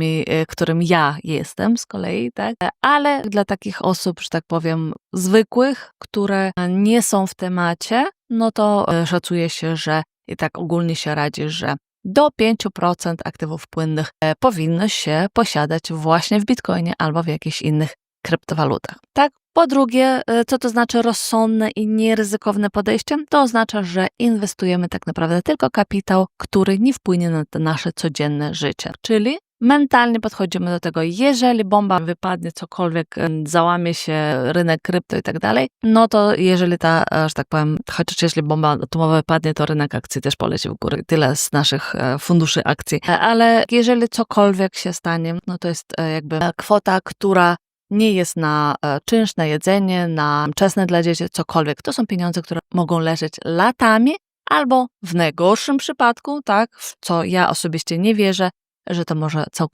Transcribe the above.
e, którym ja jestem z kolei, tak? Ale dla takich osób, że tak powiem, zwykłych, które nie są w temacie, no to e, szacuje się, że i tak ogólnie się radzi, że do 5% aktywów płynnych e, powinno się posiadać właśnie w bitcoinie albo w jakichś innych kryptowalutach. Tak? Po drugie, co to znaczy rozsądne i nieryzykowne podejście? To oznacza, że inwestujemy tak naprawdę tylko kapitał, który nie wpłynie na nasze codzienne życie. Czyli mentalnie podchodzimy do tego, jeżeli bomba wypadnie, cokolwiek, załamie się rynek krypto i tak dalej, no to jeżeli ta, e, że tak powiem, chociaż jeśli bomba atomowa wypadnie, to rynek akcji też poleci w górę. Tyle z naszych e, funduszy akcji. E, Ale jeżeli cokolwiek się stanie, no to jest jakby kwota, która nie jest na czynsz, na jedzenie, na wczesne dla dzieci, cokolwiek. To są pieniądze, które mogą leżeć latami, albo w najgorszym przypadku, tak, w co ja osobiście nie wierzę, że to może całkowicie